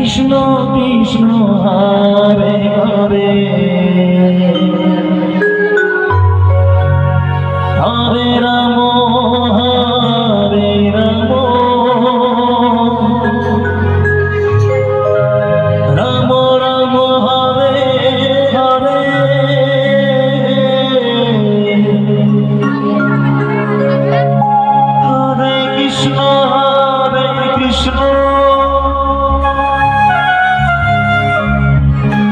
Krishna Krishna Hare Hare.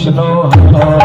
Krishna